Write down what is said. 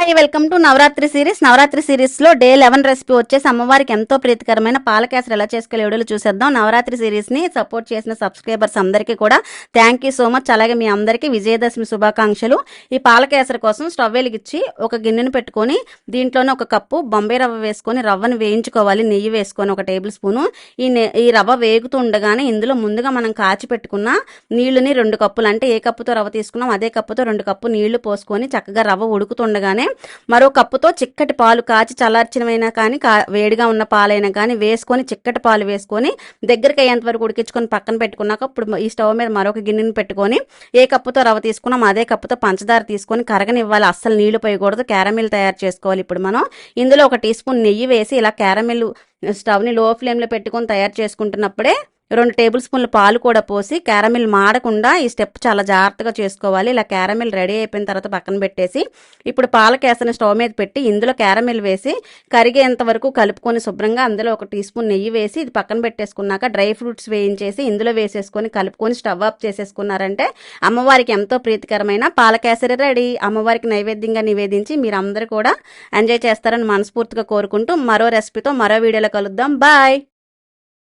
Hi welcome to Navaratri series Navaratri సిరీస్లో day eleven recipe వచ్చేసి అమ్మవారికి ఎంతో ప్రీతికరమైన పాలకేసరి ఎలా చేసుకోవాలి వీడియోలు చూసేద్దాం. నవరాత్రి సిరీస్ని సపోర్ట్ చేసిన సబ్స్క్రైబర్స్ అందరికీ కూడా థ్యాంక్ యూ సో మచ్ అలాగే మీ అందరికీ విజయదశమి శుభాకాంక్షలు. ఈ పాలకేసరి కోసం స్టవ్ వెలిగించి ఒక గిన్నెను పెట్టుకొని దీంట్లోనే ఒక కప్పు బొంబాయి రవ్వ వేసుకొని రవ్వను వేయించుకోవాలి. నెయ్యి వేసుకొని ఒక టేబుల్ స్పూను. ఈ నె- ఈ రవ్వ వేగుతూ ఉండగానే ఇందులో ముందుగా మనం కాచి పెట్టుకున్న నీళ్ళుని రెండు కప్పులు అంటే ఏ కప్పుతో రవ్వ తీసుకున్నాం అదే కప్పుతో రెండు కప్పు నీళ్ళు పోసుకొని చక్కగా రవ్వ ఉడుకుతుండగానే మరో కప్పుతో చిక్కటి పాలు కాచి చల్లార్చినవైనా కానీ కా వేడిగా ఉన్న పాలైనా కానీ వేసుకొని చిక్కటి పాలు వేసుకొని దగ్గరికి అయ్యేంత వరకు ఉడికించుకొని పక్కన పెట్టుకున్నాక ఇప్పుడు ఈ స్టవ్ మీద మరొక గిన్నెని పెట్టుకొని ఏ కప్పుతో రవ్వ తీసుకున్నాం అదే కప్పుతో పంచదార తీసుకొని కరగనివ్వాలి. అస్సలు నీళ్ళు పోయకూడదు. క్యారమిల్ తయారు చేసుకోవాలి ఇప్పుడు మనం. ఇందులో ఒక టీ స్పూన్ నెయ్యి వేసి ఇలా క్యారమిల్ స్టవ్ని లో ఫ్లేమ్లో పెట్టుకొని తయారు చేసుకుంటున్నప్పుడే రెండు టేబుల్ స్పూన్ల పాలు కూడా పోసి క్యారమిల్ మాడకుండా ఈ స్టెప్ చాలా జాగ్రత్తగా చేసుకోవాలి. ఇలా క్యారమిల్ రెడీ అయిపోయిన తర్వాత పక్కన పెట్టేసి ఇప్పుడు పాల కేసని స్టవ్ మీద పెట్టి ఇందులో క్యారమిల్ వేసి కరిగేంత వరకు కలుపుకొని శుభ్రంగా అందులో ఒక టీ స్పూన్ నెయ్యి వేసి ఇది పక్కన పెట్టేసుకున్నాక డ్రై ఫ్రూట్స్ వేయించేసి ఇందులో వేసేసుకొని కలుపుకొని స్టవ్ ఆఫ్ చేసేసుకున్నారంటే అమ్మవారికి ఎంతో ప్రీతికరమైన పాల కేసరి రెడీ. అమ్మవారికి నైవేద్యంగా నివేదించి మీరు అందరూ కూడా ఎంజాయ్ చేస్తారని మనస్ఫూర్తిగా కోరుకుంటూ మరో రెసిపీతో మరో వీడియోలో కలుద్దాం. బాయ్!